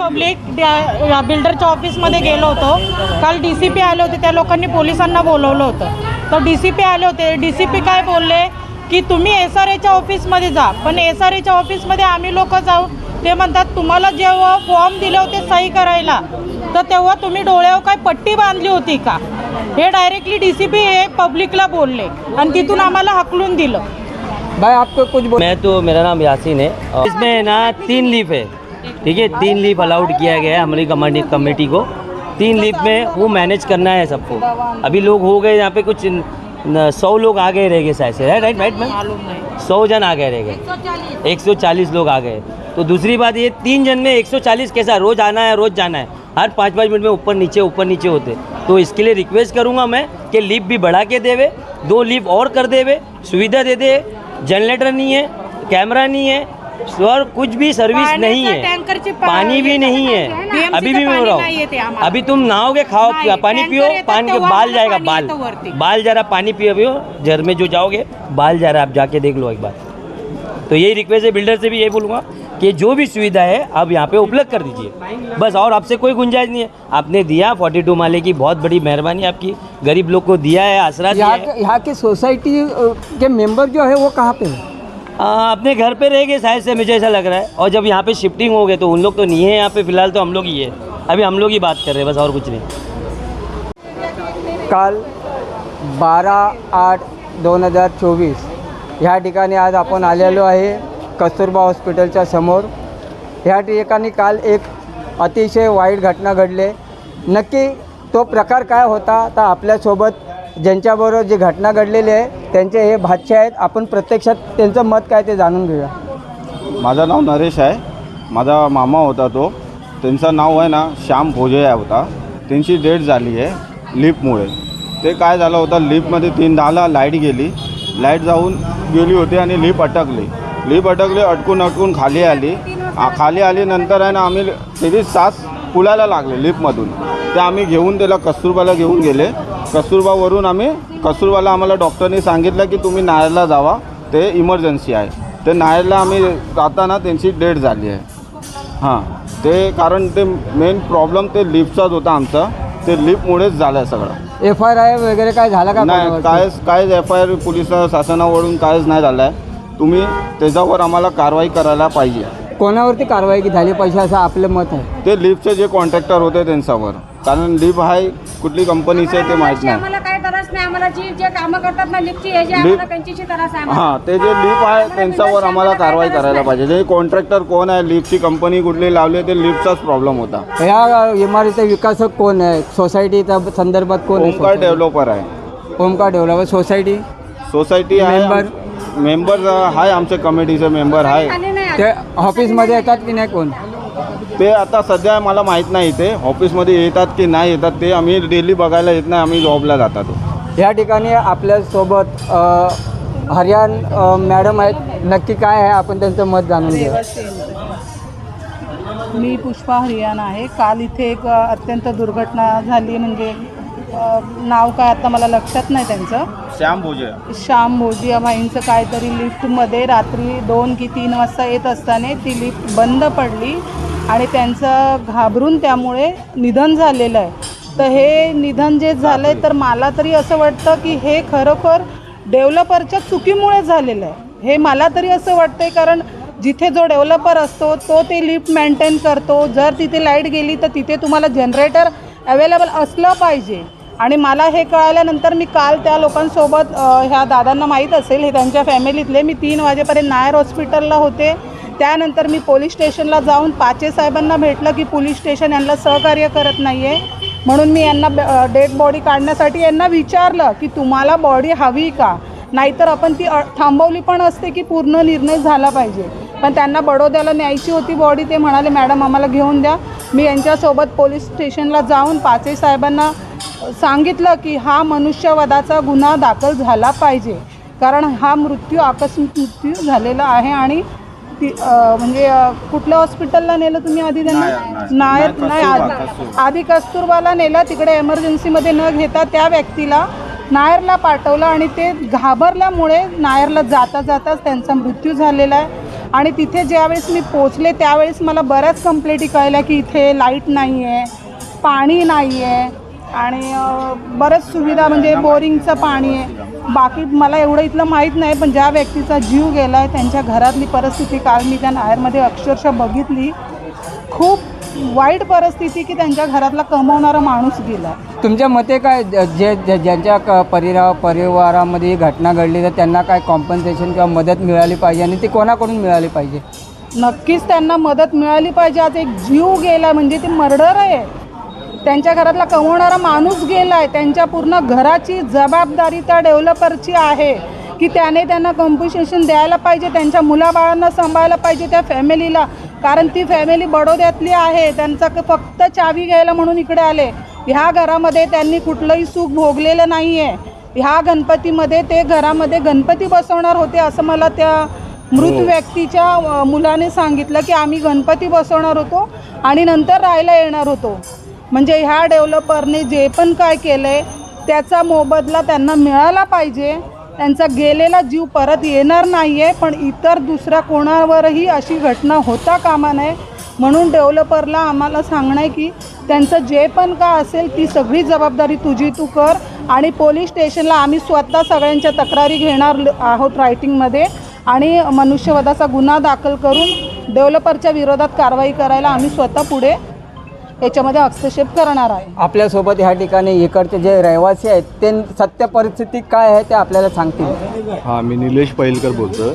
Public बिल्डरच्या ऑफिसमध्ये गेलो होतो. काल डी सी पी आले होते त्या लोकांनी पोलिसांना बोलवलं होतं. तर डी सी पी आले होते. डी सी पी काय बोलले? की तुम्ही एस आर एच्या ऑफिसमध्ये जा. पण एस आर एच्या ऑफिसमध्ये आम्ही लोक जाऊ. ते म्हणतात तुम्हाला जेव्हा फॉर्म दिले होते सही करायला तर तेव्हा तुम्ही डोळ्यावर काय पट्टी बांधली होती का? हे डायरेक्टली डी सी पी हे पब्लिकला बोलले. आणि तिथून आम्हाला हकलून दिलं. भाई आपको कुछ बोल मैं तो मेरा नाम यासीन है। इसमें ना तीन लीफ है। ठीक है तीन लीप अलाउड किया गया है हमारी कमेटी कमेटी को। तीन लीप में वो मैनेज करना है सबको। अभी लोग हो गए यहाँ पे कुछ सौ लोग आ गए रह गए शायद से। राइट राइट राइट मैम सौ जन आ गए रह गए। एक सौ चालीस लोग आ गए। तो दूसरी बात ये तीन जन में एक सौ चालीस कैसा? रोज आना है रोज जाना है। हर पाँच पाँच मिनट में ऊपर नीचे ऊपर नीचे होते। तो इसके लिए रिक्वेस्ट करूँगा मैं कि लिफ्ट भी बढ़ा के देवे दो लिफ्ट और कर देवे सुविधा दे दे। जनरेटर नहीं है कैमरा नहीं है और कुछ भी सर्विस नहीं है। पानी भी नहीं है। अभी भी मैं रहा हूँ। अभी तुम नहाओगे खाओ पानी पियो पानी तेव्हा बाल जाएगा बाल. बाल जरा पानी पियो पियो घर में जो जाओगे बाल जा रहा है आप जाके देख लो एक बार। तो यही रिक्वेस्ट है बिल्डर से भी यही बोलूँगा कि जो भी सुविधा है आप यहाँ पे उपलब्ध कर दीजिए। बस और आपसे कोई गुंजाइश नहीं है। आपने दिया फोर्टी टू माले की बहुत बड़ी मेहरबानी आपकी। गरीब लोग को दिया है आसरा दिया यहाँ के सोसाइटी के मेंबर जो है वो कहाँ पे है? आ, अपने घर पे रह गए शायद से मुझे ऐसा लग रहा है। और जब यहाँ पे शिफ्टिंग हो गए तो उन लोग तो नहीं है यहाँ पे फिलहाल तो हम लोग ही है। अभी हम लोग ही बात कर रहे हैं बस और कुछ नहीं। काल बारा आठ दोन हजार चोवीस ह्या ठिकाणी आज आपण आलेलो आहे कस्तुरबा हॉस्पिटलच्या समोर. ह्या ठिकाणी काल एक अतिशय वाईट घटना घडले. नक्की तो प्रकार काय होता तर आपल्यासोबत ज्यांच्याबरोबर जी घटना घडलेली आहे त्यांचे हे भाष्य आहेत. आपण प्रत्यक्षात त्यांचं मत काय ते जाणून घेऊया. माझं नाव नरेश आहे. माझा मामा होता तो. त्यांचं नाव आहे ना श्याम भोजया होता. त्यांची डेट झाली आहे लिफ्टमुळे. ते काय झालं होतं लिफ्टमध्ये तीन दहाला लाइट गेली. लाइट जाऊन गेली होती आणि लिफ्ट अटकली. लिफ्ट अटकली अटकून अटकून खाली आली. खाली आली नंतर आहे ना आम्ही त्याची सास फुलायला लागले लिफ्टमधून. ते आम्ही घेऊन त्याला कस्तुरबाला घेऊन गेले. कस्तुरबावरून आम्ही कस्तुरबाला आम्हाला डॉक्टरनी सांगितलं की तुम्ही नायरला जावा. ते इमर्जन्सी आहे. ते नायरला आम्ही जाताना त्यांची डेट झाली आहे. हां. ते कारण ते मेन प्रॉब्लेम ते लिफ्टचाच होता आमचा. ते लिफ्टमुळेच झालं सगळं. एफ आय आय वगैरे काय झाला का नाही? कायच कायच एफ आय आर पोलीस शासनावरून कायच नाही झालं आहे तुम्ही त्याच्यावर आम्हाला कारवाई करायला पाहिजे. कोणावरती कारवाई झाली पाहिजे असं आपलं मत आहे? ते लिफ्टचे जे कॉन्ट्रॅक्टर होते त्यांच्यावर. कारण लिफ्ट आहे कुठली कंपनीचे आहे ते माहीत नाही. आम्हाला काय त्रास नाही आम्हाला जी जे कामं करतात ना लिफ्टची हे जे आम्हाला त्यांच्याशी त्रास आहे आम्हाला. हां ते जे लिफ्ट आहे त्यांच्यावर आम्हाला कारवाई करायला पाहिजे. जे कॉन्ट्रॅक्टर कोण आहे लिफ्टची कंपनी कुठली लावली आहे, ते लिफ्टचाच प्रॉब्लेम होता. ह्या इमारतीचे विकासक कोण आहे? सोसायटीच्या संदर्भात कोण आहे? ओमकार डेव्हलपर आहे. ओमकार डेव्हलपर सोसायटी सोसायटी आहे मेंबर? मेंबर आहे आमचे कमिटीचे मेंबर आहे. आले नाही ते ऑफिसमध्ये येतात की नाही कोण? ते आता सध्या मला माहीत नाही ते ऑफिसमध्ये येतात की नाही येतात ते आम्ही डेली बघायला येत नाही आम्ही जॉबला जातो या ठिकाणी आपल्यासोबत हरियाण मॅडम आहेत. नक्की काय आहे आपण त्यांचं मत जाणून घेऊ. मी पुष्पा हरियाणा आहे. काल इथे एक अत्यंत दुर्घटना झाली म्हणजे नाव काय आता मला लक्षात नाही त्यांचं. श्याम भोजे. श्याम मोजी या भाईंचं काहीतरी लिफ्टमध्ये रात्री दोन की तीन वाजता येत असताना ती लिफ्ट बंद पडली. आणि त्यांचं घाबरून त्यामुळे निधन झालेलं आहे. तर हे निधन जे झालं आहे तर मला तरी असं वाटतं की हे खरोखर डेव्हलपरच्या चुकीमुळे झालेलं आहे. हे मला तरी असं वाटतं आहे कारण जिथे जो डेव्हलपर असतो तो ते लिफ्ट मेंटेन करतो. जर तिथे लाइट गेली तर तिथे तुम्हाला जनरेटर अवेलेबल असलं पाहिजे. आणि मला हे कळाल्यानंतर मी काल त्या लोकांसोबत ह्या दादांना माहीत असेल हे त्यांच्या फॅमिलीतले. मी तीन वाजेपर्यंत नायर हॉस्पिटलला होते. त्यानंतर मी पोलीस स्टेशनला जाऊन पाचे साहेबांना भेटलं की पोलीस स्टेशन यांना सहकार्य करत नाही आहे म्हणून मी यांना डेड बॉडी काढण्यासाठी यांना विचारलं की तुम्हाला बॉडी हवी का? नाहीतर आपण ती थांबवली पण असते की पूर्ण निर्णय झाला पाहिजे. पण त्यांना बडोद्याला न्यायची होती बॉडी ते म्हणाले मॅडम आम्हाला घेऊन द्या. मी यांच्यासोबत पोलीस स्टेशनला जाऊन पाचे साहेबांना सांगितलं की हा मनुष्यवधाचा गुन्हा दाखल झाला पाहिजे. कारण हा मृत्यू आकस्मिक मृत्यू झालेला आहे आणि ती म्हणजे कुठल्या हॉस्पिटलला नेलं तुम्ही आधी त्यांना? नायर नाही आधी आधी कस्तुरबाला नेलं तिकडे एमर्जन्सीमध्ये न घेता त्या व्यक्तीला नायरला पाठवलं आणि ते घाबरल्यामुळे नायरला जाता जाताच त्यांचा मृत्यू झालेला आहे. आणि तिथे ज्यावेळेस मी पोचले त्यावेळेस मला बऱ्याच कंप्लेंटी कळल्या की इथे लाइट नाही आहे पाणी नाही आहे आणि बऱ्याच सुविधा म्हणजे बोरिंगचं पाणी आहे. बाकी मला एवढं इथलं माहीत नाही पण ज्या व्यक्तीचा जीव गेला आहे त्यांच्या घरातली परिस्थिती काल मी त्या नायरमध्ये अक्षरशः बघितली. खूप वाईट परिस्थिती की त्यांच्या घरातला कमवणारा माणूस गेला तुमच्या मते काय ज- ज्यांच्या क- परिरा परिवारामध्ये ही घटना घडली तर त्यांना काय कॉम्पन्सेशन किंवा मदत मिळाली पाहिजे आणि ती कोणाकडून मिळाली पाहिजे? नक्कीच त्यांना मदत मिळाली पाहिजे. आज एक जीव गेला म्हणजे ते मर्डर आहे. त्यांच्या घरातला कमवणारा माणूस गेला आहे त्यांच्या पूर्ण घराची जबाबदारी त्या डेव्हलपरची आहे की त्याने त्यांना कॉम्पन्सेशन द्यायला पाहिजे त्यांच्या मुलाबाळांना सांभाळायला पाहिजे त्या फॅमिलीला कारण ती फॅमिली बडोद्यातली आहे त्यांचा क- फक्त चावी घ्यायला म्हणून इकडे आले. ह्या घरामध्ये त्यांनी कुठलंही सुख भोगलेलं नाही आहे ह्या गणपतीमध्ये ते घरामध्ये गणपती बसवणार होते असं मला त्या मृत व्यक्तीच्या अ, मुलाने सांगितलं की आम्ही गणपती बसवणार होतो आणि नंतर राहायला येणार होतो. म्हणजे ह्या डेव्हलपरने जे पण काय केलं आहे त्याचा मोबदला त्यांना मिळाला पाहिजे. त्यांचा गेलेला जीव परत येणार नाही आहे पण इतर दुसऱ्या कोणावरही अशी घटना होता कामा नये. म्हणून डेव्हलपरला आम्हाला सांगणं आहे की त्यांचं जे पण का असेल ती सगळी जबाबदारी तुझी तू कर. आणि पोलीस स्टेशनला आम्ही स्वतः सगळ्यांच्या तक्रारी घेणार आहोत रायटिंगमध्ये. आणि मनुष्यवधाचा गुन्हा दाखल करून डेव्हलपरच्या विरोधात कारवाई करायला आम्ही स्वतः पुढे याच्यामध्ये हस्तक्षेप करणार आहे. आपल्यासोबत ह्या ठिकाणी इकडचे जे रहिवासी आहेत ते सत्य परिस्थिती काय आहे ते आपल्याला सांगतील. हां मी निलेश पैलकर बोलतो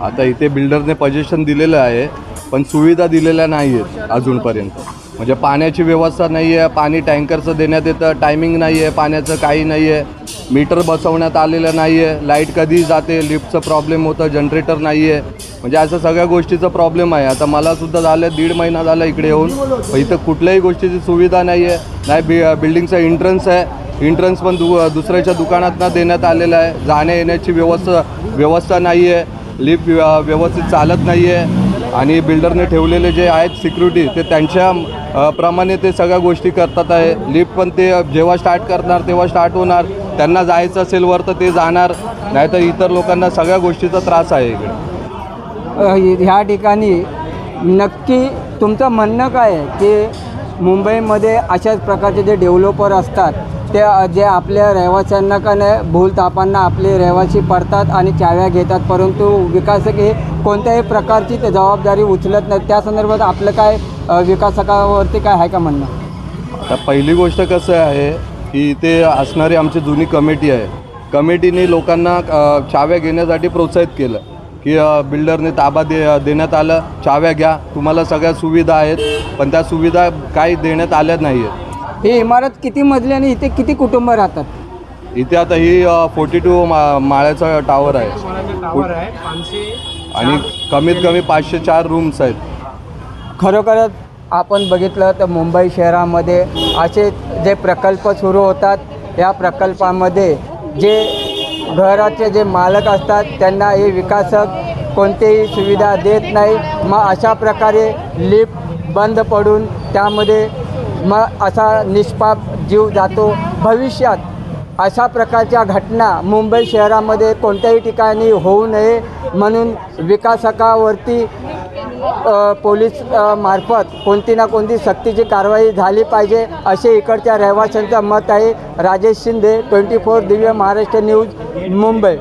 आता इथे बिल्डरने पजेशन दिलेलं आहे पण सुविधा दिलेल्या नाही आहेत अजूनपर्यंत. म्हणजे पाण्याची व्यवस्था नाही आहे पाणी टँकरचं देण्यात येतं टायमिंग नाही आहे पाण्याचं काही नाही आहे मीटर बसवण्यात आलेलं नाही आहे लाइट कधी जाते लिफ्टचं प्रॉब्लेम होतं जनरेटर नाही आहे म्हणजे असं सगळ्या गोष्टीचा प्रॉब्लेम आहे. आता मला सुद्धा झालं दीड महिना झाला इकडे येऊन. इथं कुठल्याही गोष्टीची सुविधा नाही आहे नाही बि बिल्डिंगचा एंट्रन्स आहे. एंट्रन्स पण दु दुसऱ्याच्या दुकानातनं देण्यात आलेलं आहे. जाण्या येण्याची व्यवस्था व्यवस्था नाही आहे लिफ्ट व्यवस्थित चालत नाही आहे आणि बिल्डरने ठेवलेले जे आहेत सिक्युरिटी ते त्यांच्या प्रमाणे ते सगळ्या गोष्टी करतात आहे. लिफ्ट पण ते जेव्हा स्टार्ट करणार तेव्हा स्टार्ट होणार. त्यांना जायचं असेल वर तर ते जाणार. नाहीतर इतर लोकांना सगळ्या गोष्टीचा त्रास आहे इकडे. ह्या ठिकाणी नक्की तुमचं म्हणणं काय आहे की मुंबईमध्ये अशाच प्रकारचे जे डेव्हलपर असतात ते जे आपल्या रहिवाशांना का नाही भूलतापांना आपले रहिवासी पडतात आणि चाव्या घेतात परंतु विकासक हे कोणत्याही प्रकारची ते जबाबदारी उचलत नाही त्या संदर्भात आपलं काय विकासकावरती काय आहे का म्हणणं? आता पहिली गोष्ट कसं आहे की इथे असणारी आमची जुनी कमिटी आहे. कमिटीने लोकांना चाव्या घेण्यासाठी प्रोत्साहित केलं. की बिल्डरने ताबा दे देण्यात आलं. चाव्या घ्या. तुम्हाला सगळ्या सुविधा आहेत पण त्या सुविधा काही देण्यात आल्या नाही आहेत ही इमारत किती मजली आणि इथे किती कुटुंब राहतात? इथे आता ही फोर्टी टू मा माळ्याचा टावर आहे. आणि कमीत कमी पाचशे चार रूम्स आहेत. खरोखरच आपण बघितलं तर मुंबई शहरामध्ये असे जे प्रकल्प सुरू होतात या प्रकल्पामध्ये जे घराचे जे मालक असतात त्यांना हे विकासक कोणतीही सुविधा देत नाही. मग अशा प्रकारे लिफ्ट बंद पडून त्यामध्ये मग असा निष्पाप जीव जातो. भविष्यात अशा प्रकारच्या घटना मुंबई शहरामध्ये कोणत्याही ठिकाणी होऊ नये म्हणून विकासकावरती पोलीस मार्फत कोणती ना कोणती सक्तीची कारवाई झाली पाहिजे असे इकडच्या रहिवाशांचं मत आहे. Rajesh Shinde twenty four Divya Maharashtra news Mumbai.